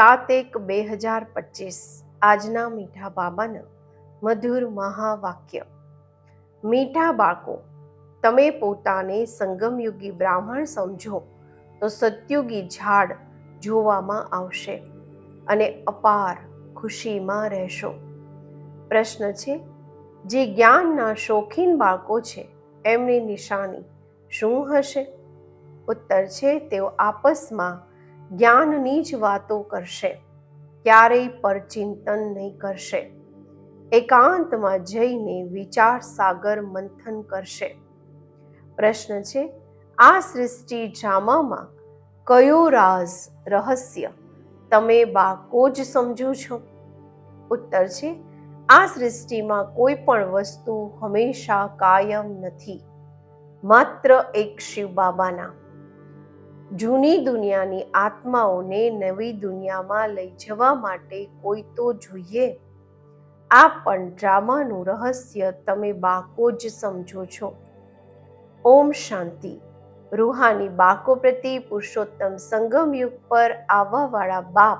સાત એક બે હજાર પચીસ. આજના મીઠા બાબાના મધુર મહાવાક્ય. મીઠા બાળકો, તમે પોતાને સંગમયુગી બ્રાહ્મણ સમજો, તો સત્યુગી ઝાડ જોવામાં આવશે અને અપાર ખુશીમાં રહેશો. પ્રશ્ન છે, જે જ્ઞાનના શોખીન બાળકો છે, એમની નિશાની શું હશે? ઉત્તર છે, તેઓ આપસમાં જ્ઞાનની જ વાતો કરશે. ક્યારેય પર ચિંતન નહીં કરશે. એકાંતમાં જઈને વિચાર સાગર મંથન કરશે. પ્રશ્ન છે, આ સૃષ્ટિ ડ્રામામાં કયો રાઝ રહસ્ય તમે બાળકો જ સમજો છો? ઉત્તર છે, આ સૃષ્ટિમાં કોઈ પણ વસ્તુ હંમેશા કાયમ નથી. માત્ર એક શિવ બાબાના જૂની દુનિયાની આત્માઓને નવી દુનિયામાં લઈ જવા માટે કોઈ તો જોઈએ? આ પણ ડ્રામાનું રહસ્ય તમે બાકો જ સમજો છો. ઓમ શાંતિ. રૂહાની બાકો પ્રતિ પુરુષોત્તમ સંગમ યુગ પર આવવાવાળા બાપ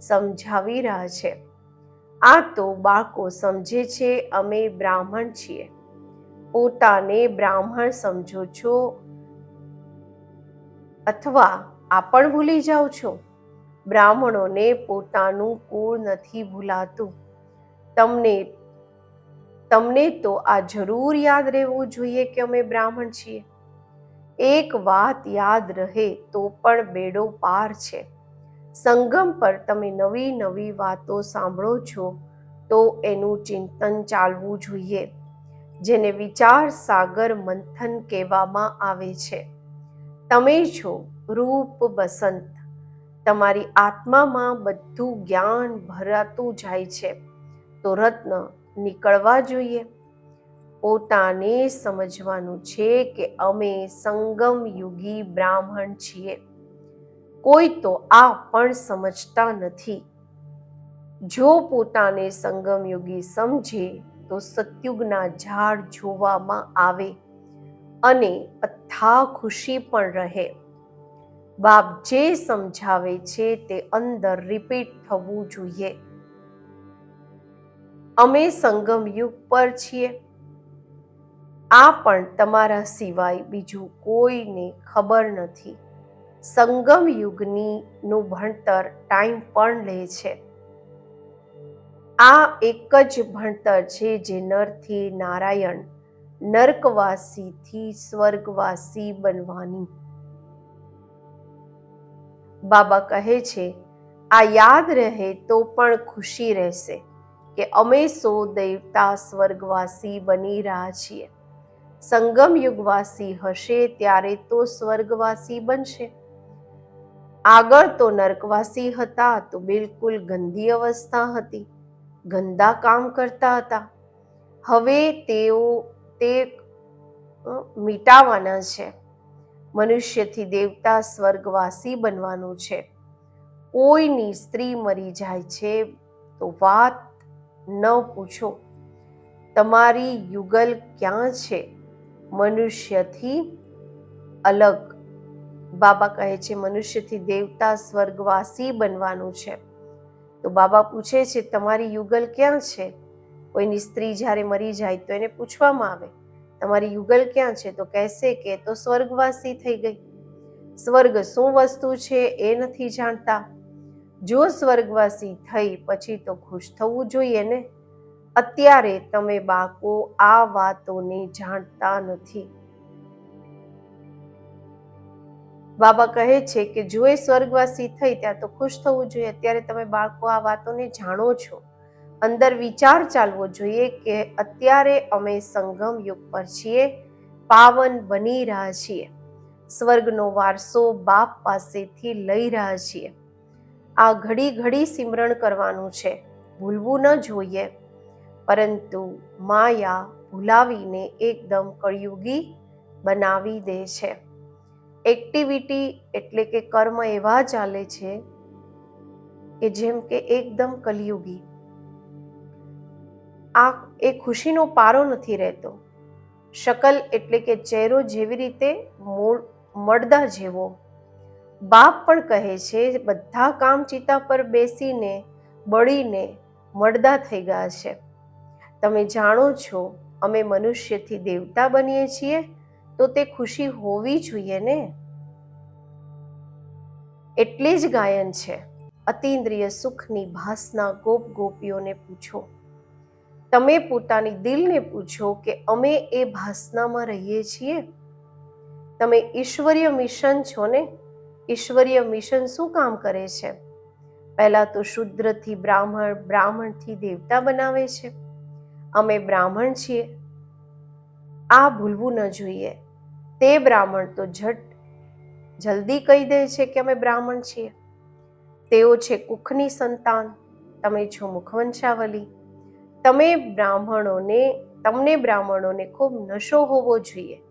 સમજાવી રહ્યા છે. આ તો બાકો સમજે છે, અમે બ્રાહ્મણ છીએ. પોતાને બ્રાહ્મણ સમજો છો અથવા આ પણ ભૂલી જાઓ છો? બ્રાહ્મણોને પોતાનું કુળ નથી ભૂલાતું. તમને તમને તો આ જરૂર યાદ રહેવું જોઈએ કે અમે બ્રાહ્મણ છીએ. એક વાત યાદ રહે તો પણ બેડો પાર છે. સંગમ પર તમે નવી નવી વાતો સાંભળો છો તો એનું ચિંતન ચાલવું જોઈએ, જેને વિચાર સાગર મંથન કહેવામાં આવે છે. તમે છો રૂપ બસંત. તમારી આત્મામાં બધું જ્ઞાન ભરાતું જાય છે. તો રત્ન નીકળવા જોઈએ. પોતાને સમજવાનું છે કે અમે સંગમ યુગી બ્રાહ્મણ છીએ. કોઈ તો આ પણ સમજતા નથી. જો પોતાને સંગમયુગી સમજે તો સત્યુગના ઝાડ જોવામાં આવે. અને અથા ખુશી પણ રહે. બાપ જે સમજાવે છે તે અંદર રિપીટ થવું જોઈએ. અમે સંગમ યુગ પર છીએ. આ પણ તમારા સિવાય બીજું કોઈને ખબર નથી. સંગમ યુગની નું ભણતર ટાઈમ પણ લે છે. આ એક જ ભણતર છે જે નરથી નારાયણ નર્કવાસીથી સ્વર્ગવાસી બનવાની. બાબા કહે છે, આ યાદ રહે તો પણ ખુશી રહેશે કે અમે સો દેવતા સ્વર્ગવાસી બની રહ્યા છીએ. સંગમ યુગવાસી હશે ત્યારે તો સ્વર્ગવાસી બનશે. આગળ તો નર્કવાસી હતા તો બિલકુલ ગંદી અવસ્થા હતી. ગંદા કામ કરતા હતા. હવે તેઓ તે મીટાવાના છે. મનુષ્યથી દેવતા સ્વર્ગવાસી બનવાનું છે. કોઈની સ્ત્રી મરી જાય છે તો વાત ન પૂછો. તમારી યુગલ ક્યાં છે? મનુષ્યથી અલગ. બાબા કહે છે, મનુષ્યથી દેવતા સ્વર્ગવાસી બનવાનું છે. તો બાબા પૂછે છે, તમારી યુગલ ક્યાં છે? કોઈની સ્ત્રી જ્યારે મરી જાય તો એને પૂછવામાં આવે, તમારી યુગલ ક્યાં છે? તો કહેશે કે, તો સ્વર્ગવાસી થઈ ગઈ. સ્વર્ગ શું વસ્તુ છે એ નથી જાણતા. જો સ્વર્ગવાસી થઈ, પછી તો ખુશ થવું જોઈએ ને? અત્યારે તમે બાકો આ વાતોને જાણતા નથી. બાબા કહે છે કે, જો એ સ્વર્ગવાસી થઈ, ત્યાં તો ખુશ થવું જોઈએ. અત્યારે તમે બાળકો આ વાતોને જાણો છો. અંદર વિચાર ચાલવો જોઈએ કે અત્યારે અમે સંગમ યુગ પર છીએ, પાવન બની રહ્યા છીએ. સ્વર્ગનો વારસો બાપ પાસેથી લઈ રહ્યા છીએ. આ ઘડી ઘડી સિમરણ કરવાનું છે, ભૂલવું ન જોઈએ. પરંતુ માયા ભૂલાવીને એકદમ કળયુગી બનાવી દે છે. એક્ટિવિટી એટલે કે કર્મ એવા ચાલે છે કે જેમ કે એકદમ કલયુગી. આ એ ખુશીનો પારો નથી રહેતો. શકલ એટલે કે ચહેરો જેવી રીતે મૂળ મળદા જેવો. બાપ પણ કહે છે, બધા કામ ચિતા પર બેસીને, બળીને મળદા થઈ ગયા છે. તમે જાણો છો, અમે મનુષ્યથી દેવતા બનીએ છીએ, તો તે ખુશી હોવી જોઈએ ને? એટલે જ ગાયન છે. અતિન્દ્રિય સુખની ભાસના ગોપ ગોપીઓને પૂછો. તમે પોતાની દિલને પૂછો કે અમે એ ભાસનામાં રહીએ છીએ? તમે ઈશ્વરીય મિશન છો ને? ઈશ્વરીય મિશન શું કામ કરે છે? પહેલાં તો શુદ્રથી બ્રાહ્મણ બ્રાહ્મણથી દેવતા બનાવે છે. અમે બ્રાહ્મણ છીએ. આ ભૂલવું ન જોઈએ. તે બ્રાહ્મણ તો ઝટ જલ્દી કહી દે છે કે અમે બ્રાહ્મણ છીએ. તેઓ છે કુખની સંતાન. તમે છો મુખવંશાવલી. તમે બ્રાહ્મણોને, તમને બ્રાહ્મણોને ખૂબ નશો હોવો જોઈએ.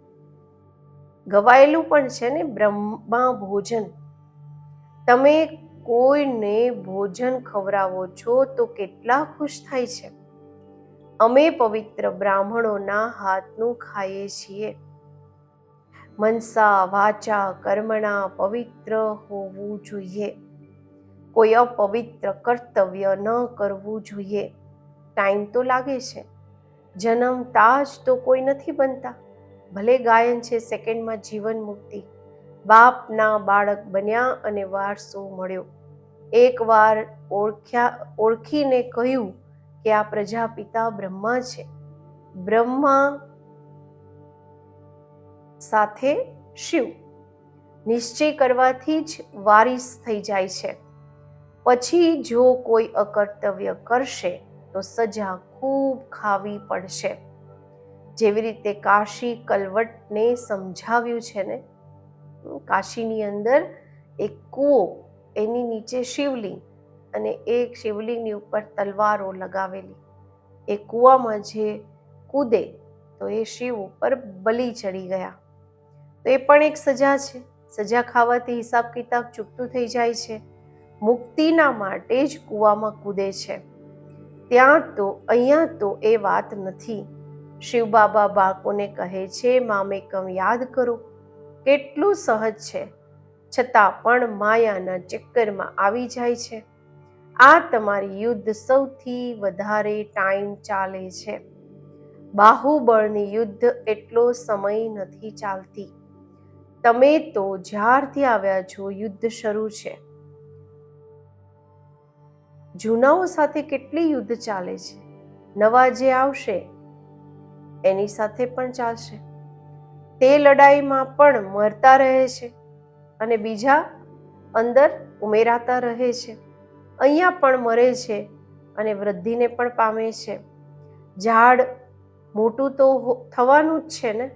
ગવાયેલું પણ છે ને બ્રહ્મા ભોજન. તમે કોઈને ભોજન ખવડાવો છો તો કેટલા ખુશ થાય છે. અમે પવિત્ર બ્રાહ્મણોના હાથનું ખાઈએ છીએ. મનસા, વાચા, કર્મણા પવિત્ર હોવું જોઈએ. કોઈ અપવિત્ર કર્તવ્ય ન કરવું જોઈએ. ટાઈમ તો લાગે છે. જન્મતા જ તો કોઈ નથી બનતા. ભલે ગાયન છે સેકન્ડમાં જીવન મુક્તિ. બાપના બાળક બન્યા અને વારસો મળ્યો. એકવાર ઓળખ્યા, ઓળખીને કહ્યું કે આ પ્રજાપિતા બ્રહ્મા છે. બ્રહ્મા સાથે શિવ. નિશ્ચય કરવાથી જ વારિસ થઈ જાય છે. પછી જો કોઈ અકર્તવ્ય કરશે તો સજા ખૂબ ખાવી પડશે. જેવી રીતે કાશી કલવટને સમજાવ્યું છે ને કાશીની અંદર એક કૂવો, એની નીચે શિવલિંગ અને એક શિવલિંગની ઉપર તલવારો લગાવેલી. એ કૂવામાં જે કૂદે, તો એ શિવ ઉપર બલી ચડી ગયા. તો એ પણ એક સજા છે. સજા ખાવાથી હિસાબ કિતાબ ચૂકતું થઈ જાય છે. મુક્તિના માટે જ કૂવામાં કૂદે છે. ત્યાં તો, અહીંયા તો એ વાત નથી. શિવ બાબા બાળકોને કહે છે મામેકમ યાદ કરો. કેટલું સહજ છે. છતાં પણ માયાના ચક્કરમાં આવી જાય છે. આ તમારી યુદ્ધ સૌથી વધારે ટાઈમ ચાલે છે. બાહુબળની યુદ્ધ એટલો સમય નથી ચાલતી. તમે તો જ્યારથી આવ્યા છો, યુદ્ધ શરૂ છે. જૂનાઓ સાથે કેટલી યુદ્ધ ચાલે છે? નવા જે આવશે, એની સાથે પણ ચાલશે. તે લડાઈમાં પણ મરતા રહે છે અને બીજા અંદર ઉમેરાતા રહે છે. અહીંયા પણ મરે છે અને વૃદ્ધિને પણ પામે છે. ઝાડ મોટું તો થવાનું જ છે ને?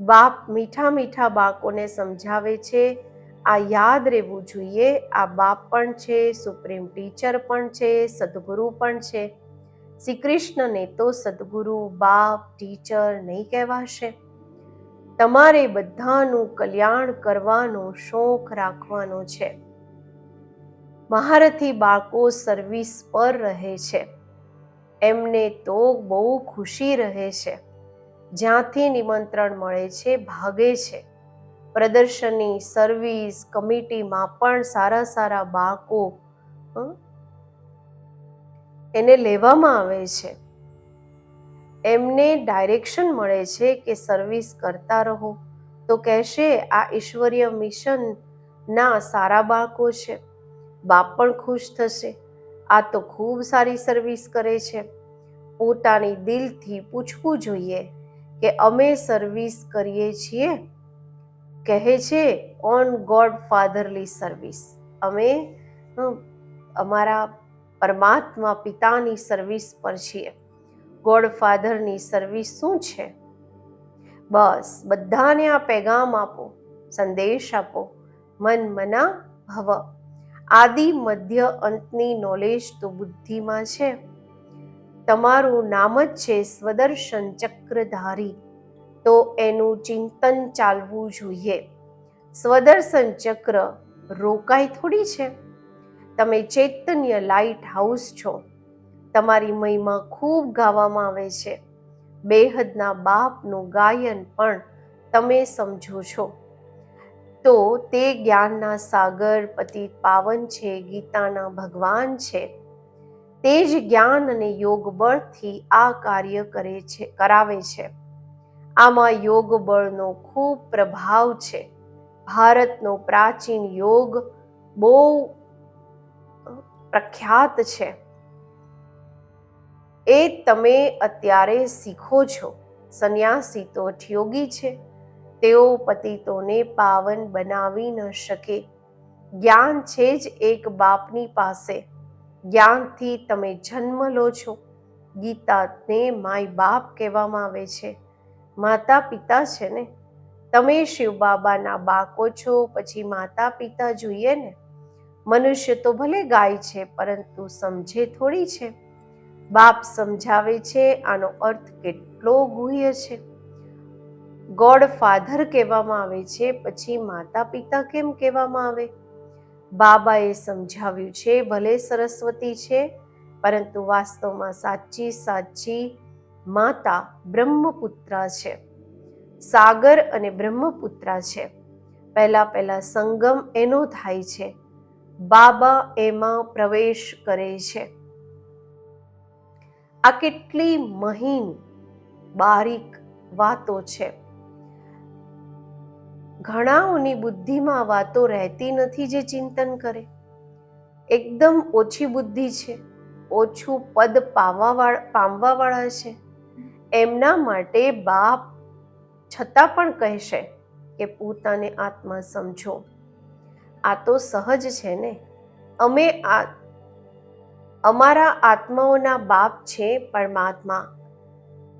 બાપ મીઠા મીઠા બાળકોને સમજાવે છે આ યાદ રહેવું જોઈએ. આ બાપ પણ છે, સુપ્રીમ ટીચર પણ છે, સદગુરુ પણ છે. શ્રી કૃષ્ણને તો સદગુરુ, બાપ, ટીચર નહીં કહેવાશે. તમારે બધાનું કલ્યાણ કરવાનો શોખ રાખવાનો છે. મહારથી બાળકો સર્વિસ પર રહે છે. એમને તો બહુ ખુશી રહે છે. જ્યાંથી નિમંત્રણ મળે છે, ભાગે છે. પ્રદર્શની સર્વિસ કમિટીમાં પણ સારા સારા બાળકો એને લેવામાં આવે છે. એમને ડાયરેક્શન મળે છે કે સર્વિસ કરતા રહો. તો કહેશે, આ ઈશ્વરીય મિશનના સારા બાળકો છે. બાપ પણ ખુશ થશે. આ તો ખૂબ સારી સર્વિસ કરે છે. પોતાની દિલથી પૂછવું જોઈએ કે અમે સર્વિસ કરીએ છીએ કહે છે ઓન ગોડ ફાધરલી સર્વિસ અમે અમારા પરમાત્મા પિતાની સર્વિસ પર છીએ. ગોડ ફાધરની સર્વિસ શું છે? બસ, બધાને આ પેગામ આપો, સંદેશ આપો, મન મના ભવ. આદિ મધ્ય અંતની નોલેજ તો બુદ્ધિમાં છે. તમારું નામ જ છે સ્વદર્શન ચક્રધારી. તો એનું ચિંતન ચાલવું જોઈએ. સ્વદર્શન ચક્ર રોકાઈ થોડી છે. તમે ચૈતન્ય લાઇટ હાઉસ છો. તમારી મહિમા ખૂબ ગાવામાં આવે છે. બેહદના બાપનું ગાયન પણ તમે સમજો છો. તો તે જ્ઞાનના સાગર પતિ પાવન છે, ગીતાના ભગવાન છે. તે જ જ્ઞાન અને યોગ બળથી આ કાર્ય કરે છે, કરાવે છે. આમાં યોગ બળનો ખૂબ પ્રભાવ છે. ભારતનો પ્રાચીન યોગ બહુ પ્રખ્યાત છે. એ તમે અત્યારે શીખો છો. સંન્યાસી તો યોગી છે. તેઓ પતિતોને પાવન બનાવી ન શકે. જ્ઞાન છે જ એક બાપની પાસે. જ્ઞાનથી તમે જન્મ લો છો. ગીતાને માય બાપ કહેવામાં આવે છે. માતા પિતા છે ને? તમે શિવ બાબાના બાકો છો, પછી માતા પિતા જોઈએ ને? મનુષ્ય તો ભલે ગાય છે, પરંતુ સમજે થોડી છે. બાપ સમજાવે છે, આનો અર્થ કેટલો ગુહ્ય છે. ગોડ ફાધર કહેવામાં આવે છે, પછી માતા પિતા કેમ કહેવામાં આવે? બાબાએ સમજાવ્યું છે, ભલે સરસ્વતી છે, પરંતુ વાસ્તવમાં સાચી સાચી માતા બ્રહ્મપુત્રા છે. સાગર અને બ્રહ્મપુત્રા છે. પહેલા પહેલા સંગમ એનો થાય છે. બાબા એમાં પ્રવેશ કરે છે. આ કેટલી મહીન, બારીક વાતો છે. ઘણાઓની બુદ્ધિમાં વાતો રહેતી નથી જે ચિંતન કરે. એકદમ ઓછી બુદ્ધિ છે. ઓછું પદ પામવા પામવાવાળા છે. એમના માટે બાપ છતાં પણ કહેશે કે પોતાને આત્મા સમજો. આ તો સહજ છે ને? અમે આ, અમારા આત્માઓના બાપ છે પરમાત્મા.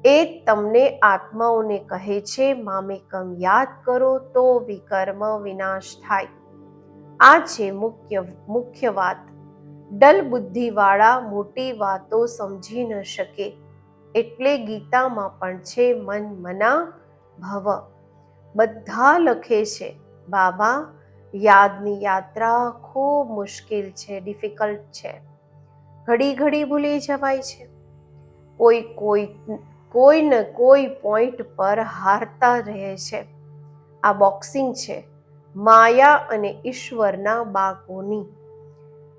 એ તમને આત્માઓને કહે છે, મામેકમ યાદ કરો તો વિકર્મ વિનાશ થાય. આ છે મુખ્ય મુખ્ય વાત. ડલ બુદ્ધિવાળા મોટી વાતો સમજી ન શકે. એટલે ગીતામાં પણ છે, મન મના ભવ. બધા લખે છે, બાબા, યાદની યાત્રા ખૂબ મુશ્કેલ છે, ડિફિકલ્ટ છે. ઘડી ઘડી ભૂલી જવાય છે. કોઈ કોઈ કોઈ ને કોઈ પોઈન્ટ પર હારતા રહે છે. આ બોક્સિંગ છે, માયા અને ઈશ્વરના બાળકોની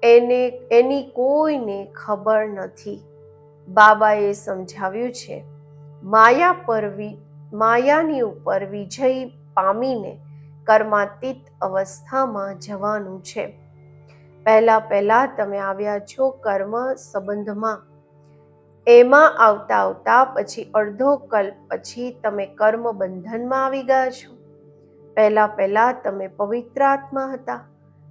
એને, એની કોઈને ખબર નથી. બાબાએ સમજાવ્યું છે, માયા પર માયાની ઉપર વિજય પામીને કર્માતીત અવસ્થામાં જવાનું છે. પહેલા પહેલા તમે આવ્યા છો કર્મ સંબંધમાં. એમાં આવતા આવતા પછી અડધો કલ્પ પછી તમે કર્મ બંધનમાં આવી ગયા છો. પહેલા પહેલા તમે પવિત્ર આત્મા હતા.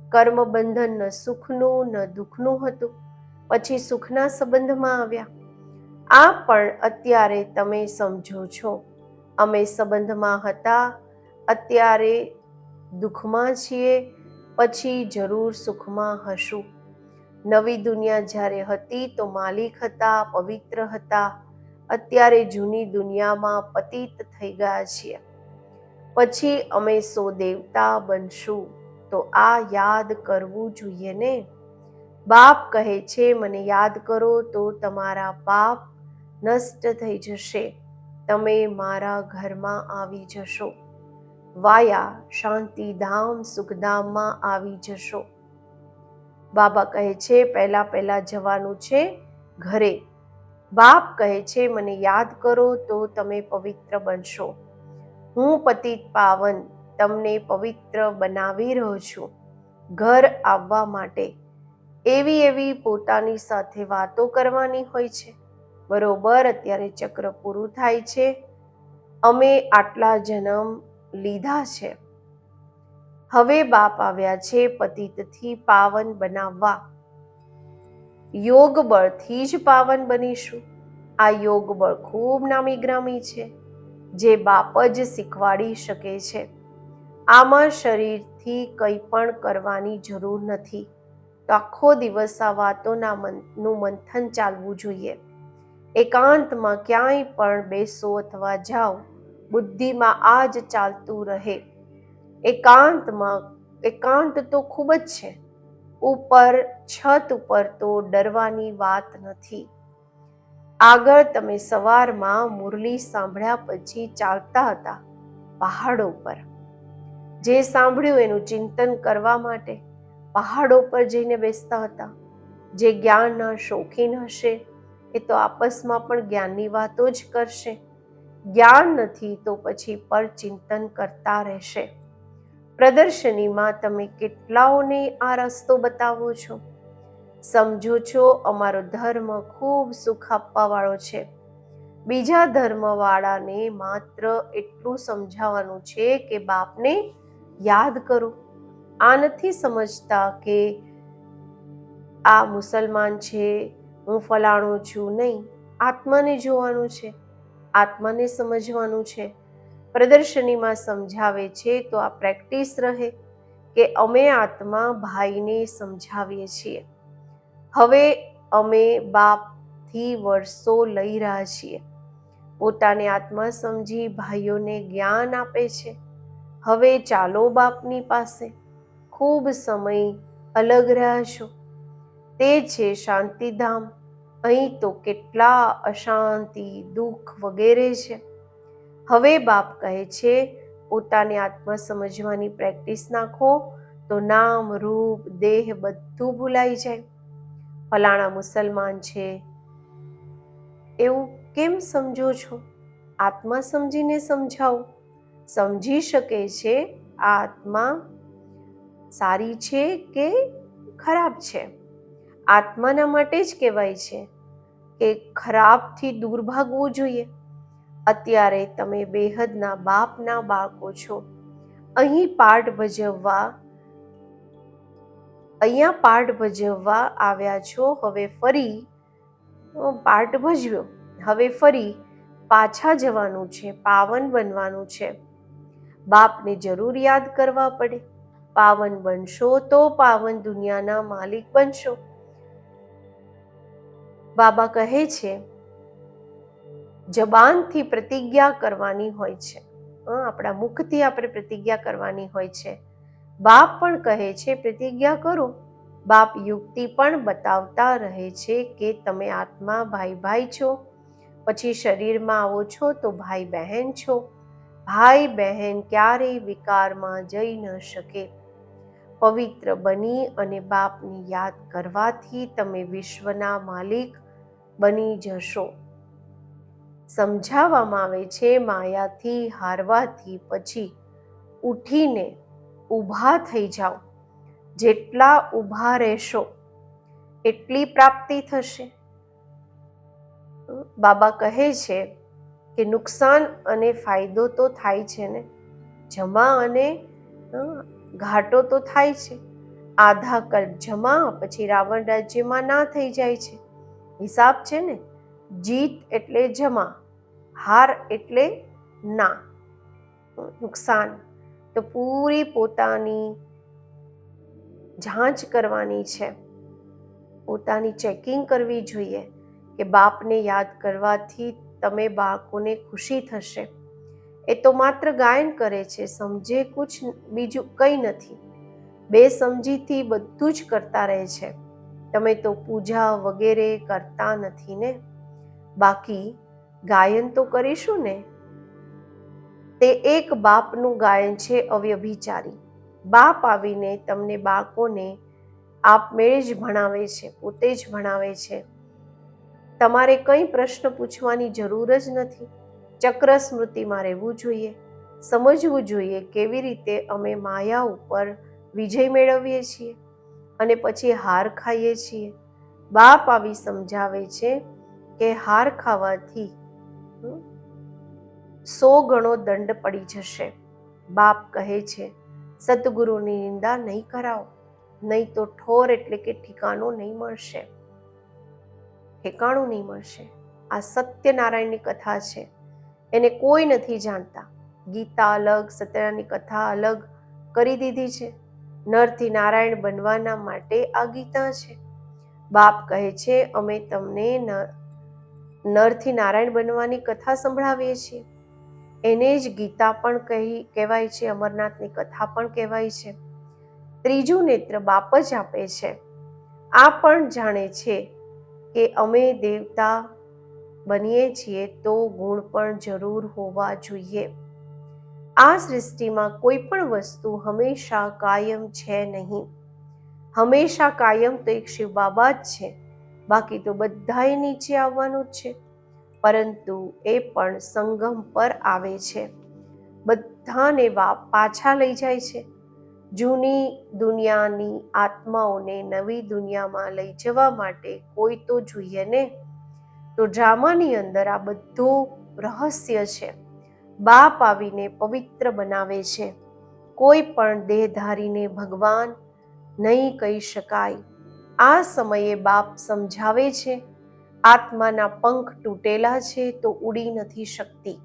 કર્મ બંધન ન સુખનું ન દુઃખનું હતું. પછી સુખના સંબંધમાં આવ્યા. આ પણ અત્યારે તમે સમજો છો. અમે સંબંધમાં હતા, અત્યારે દુઃખમાં છીએ, પછી જરૂર સુખમાં હશું. નવી દુનિયા જ્યારે હતી તો માલિક હતા, પવિત્ર હતા. અત્યારે જૂની દુનિયામાં પતિત થઈ ગયા છીએ. પછી અમે સો દેવતા બનશું. તો આ યાદ કરવું જોઈએ ને? બાપ કહે છે, મને યાદ કરો તો તમારા પાપ નષ્ટ થઈ જશે. તમે મારા ઘરમાં આવી જશો. વાયા, શાંતિધામ, સુખધામમાં આવી જશો. બાબા કહે છે, પહેલા પહેલા જવાનું છે ઘરે. બાપ કહે છે, મને યાદ કરો તો તમે પવિત્ર બનશો. હું પતિત પાવન તમને પવિત્ર બનાવી રહ્યો છું. ઘર આવવા માટે. એવી એવી પોતાની સાથે વાતો કરવાની હોય છે. બરોબર, અત્યારે ચક્ર પૂરું થાય છે. અમે આટલા જન્મ લીધા છે. હવે બાપ આવ્યા છે પતિતથી પાવન બનાવવા. યોગ બળથી જ પાવન બનીશું. આ યોગ બળ ખૂબ નામી ગ્રામી છે, જે બાપ જ શીખવાડી શકે છે. આમાં શરીરથી કંઈ પણ કરવાની જરૂર નથી. તો આખો દિવસ આ વાતોના મનનું મંથન ચાલવું જોઈએ. એકાંતમાં ક્યાંય પણ બેસો અથવા જાઓ, બુદ્ધિમાં આ જ ચાલતું રહે. એકાંતમાં, એકાંત તો ખૂબ જ છે. ઉપર, છત ઉપર તો ડરવાની વાત નથી. આગળ તમે સવારમાં મુરલી સાંભળ્યા પછી ચાલતા હતા પહાડો પર. જે સાંભળ્યું એનું ચિંતન કરવા માટે પહાડો પર જઈને બેસતા હતા. જે જ્ઞાનના શોખીન હશે એ તો આપસમાં પણ જ્ઞાનની વાતો જ કરશે. જ્ઞાન નથી તો પછી પર ચિંતન કરતા રહેશે. પ્રદર્શનીમાં તમે કેટલાઓને આ રસ્તો બતાવો છો? સમજો છો અમારો ધર્મ ખૂબ સુખ આપવાવાળો છે. બીજા ધર્મવાળાને માત્ર એટલું સમજાવવાનું છે કે બાપને યાદ કરો. આ નથી સમજતા કે આ મુસલમાન છે હું ફલાણું છું નહીં, આત્માને જોવાનું છે, આત્માને સમજવાનું છે. પ્રદર્શનીમાં સમજાવે છે તો આ પ્રેક્ટિસ રહે કે અમે આત્મા ભાઈને સમજાવીએ છીએ. હવે અમે બાપથી વર્ષો લઈ રહ્યા છીએ. પોતાને આત્મા સમજી ભાઈઓને જ્ઞાન આપે છે. હવે ચાલો બાપની પાસે ખૂબ સમય અલગ રહ્યા છો. તે છે શાંતિધામ. અહીં તો કેટલા અશાંતિ, દુઃખ વગેરે છે. હવે બાપ કહે છે, પોતાની આત્મા સમજવાની પ્રેક્ટિસ નાખો, તો નામ, રૂપ, દેહ બધું ભૂલાઈ જાય. ફલાણા મુસલમાન છે. એવું કેમ સમજો છો? આત્મા સમજીને સમજાવો. સમજી શકે છે, આ આત્મા સારી છે કે ખરાબ છે? આત્માના માટે જ કહેવાય છે કે ખરાબથી દૂર ભાગવું જોઈએ. અત્યારે તમે બેહદના બાપના બાળકો છો. અહીં પાઠ ભજવવા, અહીંયા પાઠ ભજવવા આવ્યા છો. હવે ફરી પાઠ ભજવ્યો. હવે ફરી પાછા જવાનું છે, પાવન બનવાનું છે. બાપને જરૂર યાદ કરવા પડે. પાવન બનશો તો પાવન દુનિયાના માલિક બનશો. બાબા કહે છે, જબાનથી પ્રતિજ્ઞા કરવાની હોય છે. આપણા મુખથી આપણે પ્રતિજ્ઞા કરવાની હોય છે. બાપ પણ કહે છે, પ્રતિજ્ઞા કરો. બાપ યુક્તિ પણ બતાવતા રહે છે કે તમે આત્મા ભાઈ ભાઈ છો. પછી શરીરમાં આવો છો તો ભાઈ બહેન છો. ભાઈ બહેન ક્યારેય વિકારમાં જઈ ન શકે. પવિત્ર બની અને બાપની યાદ કરવાથી તમે વિશ્વના માલિક બની જશો. સમજાવવામાં આવે છે, માયાથી હારવાથી પછી ઉઠીને ઊભા થઈ જાઓ. જેટલા ઊભા રહેશો, એટલી પ્રાપ્તિ થશે. બાબા કહે છે કે નુકસાન અને ફાયદો તો થાય છે ને, જમા અને ઘાટો તો થાય છે. આધા કલ્પ જમા, પછી રાવણ રાજ્યમાં ના થઈ જાય છે. હિસાબ છે ને, જીત એટલે જમા, હાર એટલે ના, નુકસાન. તો પૂરી પોતાની જાંચ કરવાની છે. પોતાની ચેકિંગ કરવી જોઈએ કે બાપને યાદ કરવાથી તમે બાળકોને ખુશી થશે. એ તો માત્ર ગાયન કરે છે, સમજે કુછ બીજું કંઈ નથી. બે સમજીથી બધું જ કરતા રહે છે. તમે તો પૂજા વગેરે કરતા નથી ને? બાકી ગાયન તો કરીશું ને? તે એક બાપનું ગાયન છે અવ્યભિચારી. બાપ આવીને તમને બાળકોને આપમેળે જ ભણાવે છે, પોતે જ ભણાવે છે. તમારે કંઈ પ્રશ્ન પૂછવાની જરૂર જ નથી. ચક્ર સ્મૃતિમાં રહેવું જોઈએ. સમજવું જોઈએ કેવી રીતે અમે માયા ઉપર વિજય મેળવીએ છીએ. અને પછી હાર ખાઈએ છીએ. બાપ આવી સમજાવે છે કે હાર ખાવાથી સો ગણો દંડ પડી જશે. બાપ કહે છે, સદગુરુની નિંદા નહીં કરાવો, નહીં તો ઠોર એટલે કે ઠેકાણું નહીં મળશે. ઠેકાણું નહીં મળશે. આ સત્યનારાયણની કથા છે. એને કોઈ નથી જાણતા. ગીતા અલગ, સત્યનારાયણની કથા અલગ કરી દીધી છે. નરથી નારાયણ બનવાના માટે આ ગીતા છે. બાપ કહે છે, અમે તમને નરથી નારાયણ બનવાની કથા સંભળાવીએ છીએ. એને જ ગીતા પણ કહી, કહેવાય છે, અમરનાથની કથા પણ કહેવાય છે. ત્રીજું નેત્ર બાપ જ આપે છે. આ પણ જાણે છે કે અમે દેવતા બનીએ છીએ તો ગુણ પણ જરૂર હોવા જોઈએ. આ સૃષ્ટિમાં કોઈ પણ વસ્તુ હંમેશા કાયમ છે નહીં. હંમેશા કાયમ તો એક શિવ બાબા જ છે. બાકી તો બધાએ નીચે આવવાનું જ છે. પરંતુ એ પણ સંગમ પર આવે છે. બધાને પાછા લઈ જાય છે. જૂની દુનિયાની આત્માઓને નવી દુનિયામાં લઈ જવા માટે કોઈ તો જોઈએ ને? તો ડ્રામાની અંદર આ બધું રહસ્ય છે. બાપ આવીને પવિત્ર બનાવે છે. કોઈ પણ દેહધારીને ભગવાન નહીં કહી શકાય. આ સમયે બાપ સમજાવે છે, આત્માના પંખ તૂટેલા છે તો ઉડી નથી શકતી.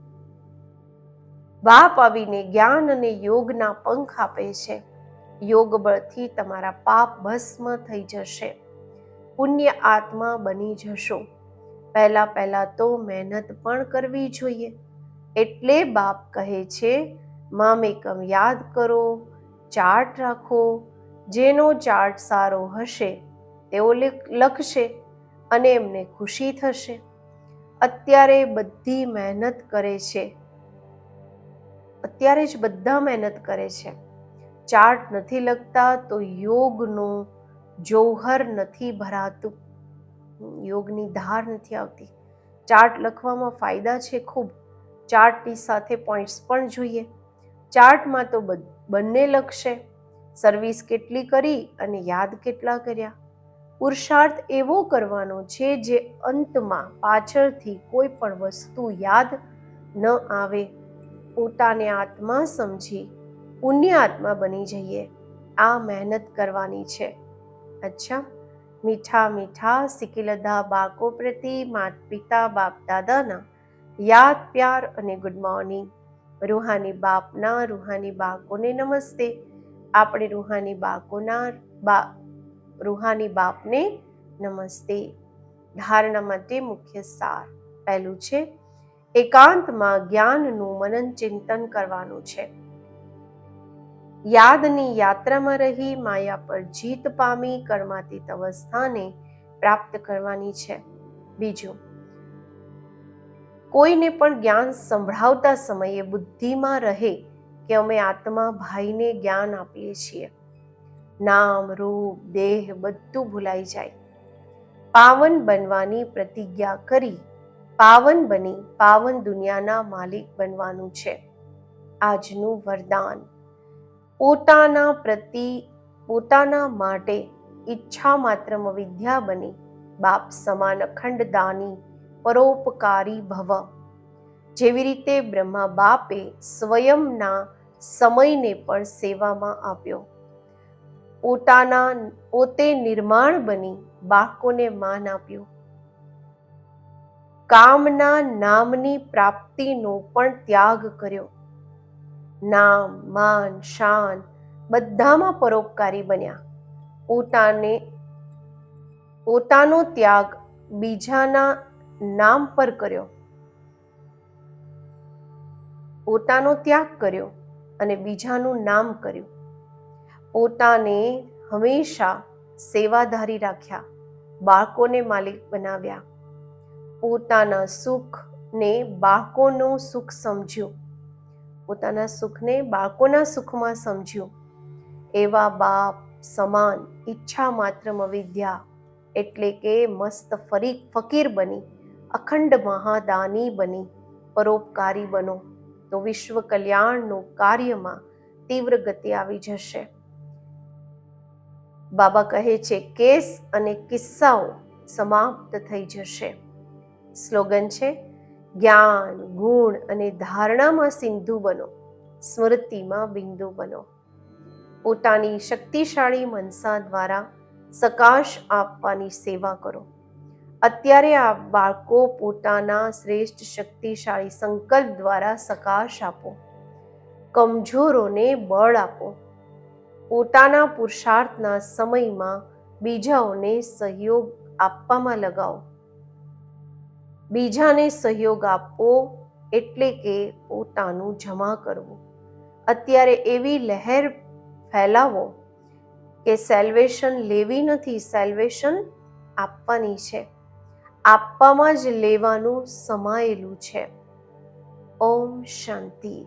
બાપ આવીને જ્ઞાન અને યોગના પંખ આપે છે. યોગ બળથી તમારા પાપ ભસ્મ થઈ જશે. પુણ્ય આત્મા બની જશો. પહેલા પહેલા તો મહેનત પણ કરવી જોઈએ. એટલે બાપ કહે છે મામેકમ યાદ કરો, ચાર્ટ રાખો, જેનો ચાર્ટ સારો હશે તેઓ લખશે અને એમને ખુશી થશે. અત્યારે બધી મહેનત કરે છે. અત્યારે જ બધા મહેનત કરે છે. ચાર્ટ નથી લખતા તો યોગનું જોહર નથી ભરાતું. યોગની ધાર નથી આવતી. ચાર્ટ લખવામાં ફાયદા છે ખૂબ. ચાર્ટની સાથે પોઈન્ટ્સ પણ જોઈએ. ચાર્ટમાં તો બંને લખશે. સર્વિસ કેટલી કરી અને યાદ કેટલા કર્યા? પુરુષાર્થ એવો કરવાનો છે જે અંતમાં પાછળથી કોઈ પણ વસ્તુ યાદ ન આવે. પોતાને આત્મા સમજી પુણ્ય આત્મા બની જઈએ. આ મહેનત કરવાની છે. અચ્છા. મીઠા મીઠા સિકિલદા બાળકો પ્રતિ માત પિતા બાપ દાદાના યાદ, પ્યાર અને ગુડ મોર્નિંગ રૂહાની બાપના રૂહાની બાળકોને નમસ્તે. આપણે રૂહાની બાળકોના બા, રૂહાની બાપને નમસ્તે. ધારણા માટે મુખ્ય સાર પહેલું છે, એકાંતમાં જ્ઞાનનું મનન ચિંતન કરવાનું છે. યાદની યાત્રામાં રહી, માયા પર જીત પામી, કર્માતીત અવસ્થાને પ્રાપ્ત કરવાની છે. બીજું કોઈને પણ જ્ઞાન સંભળાવતા સમયે બુદ્ધિમાં રહે કે અમે આત્મા ભાઈને જ્ઞાન આપીએ છીએ. નામ, રૂપ, દેહ બધું ભૂલાઈ જાય. પાવન બનવાની પ્રતિજ્ઞા કરી પાવન બની પાવન દુનિયાના માલિક બનવાનું છે. આજનું વરદાન. પોતાના પ્રતિ, પોતાના માટે ઈચ્છા માત્રમાં વિદ્યા બની. બાપ સમાન અખંડ દાની પરોપકારી ભવ. જેવી રીતે બ્રહ્મા બાપે સ્વયંના સમયને પણ સેવામાં આપ્યો. પોતાના, પોતે નિર્માણ બની બાળકોને માન આપ્યું. કામના નામની પ્રાપ્તિનો પણ ત્યાગ કર્યો. નામ, માન, શાન બધામાં પરોપકારી બન્યા. પોતાને, પોતાનો ત્યાગ બીજાના નામ પર કર્યો. પોતાનો ત્યાગ કર્યો અને બીજાનું નામ કર્યું. પોતાને હંમેશા સેવાધારી રાખ્યા, બાળકોને માલિક બનાવ્યા. પોતાના સુખને બાળકોનું સુખ સમજ્યું. પોતાના સુખને બાળકોના સુખમાં સમજ્યું. એવા બાપ સમાન ઈચ્છા માત્ર વિદ્યા એટલે કે મસ્ત ફરી ફકીર બની. અખંડ મહાદાની બની, પરોપકારી બનો, તો વિશ્વ કલ્યાણનું કાર્યમાં તીવ્ર ગતિ આવી જશે. બાબા કહે છે, કેસ અને કિસ્સાઓ સમાપ્ત થઈ જશે. સ્લોગન છે, જ્ઞાન, ગુણ અને ધારણામાં સિંધુ બનો, સ્મૃતિમાં બિંદુ બનો. પોતાની શક્તિશાળી મનસા દ્વારા સકાશ આપવાની સેવા કરો. અત્યારે આ બાળકો પોતાના શ્રેષ્ઠ શક્તિશાળી સંકલ્પ દ્વારા સકાશ આપો. કમજોરોને બળ આપો. પોતાના પુરુષાર્થના સમયમાં બીજાઓને સહયોગ આપવામાં લગાવો. બીજાને સહયોગ આપવો એટલે કે પોતાનું જમા કરવું. અત્યારે એવી લહેર ફેલાવો કે સેલ્વેશન લેવી નથી સેલ્વેશન આપવાની છે. આપવામાં જ લેવાનું સમાયેલું છે. ઓમ શાંતિ.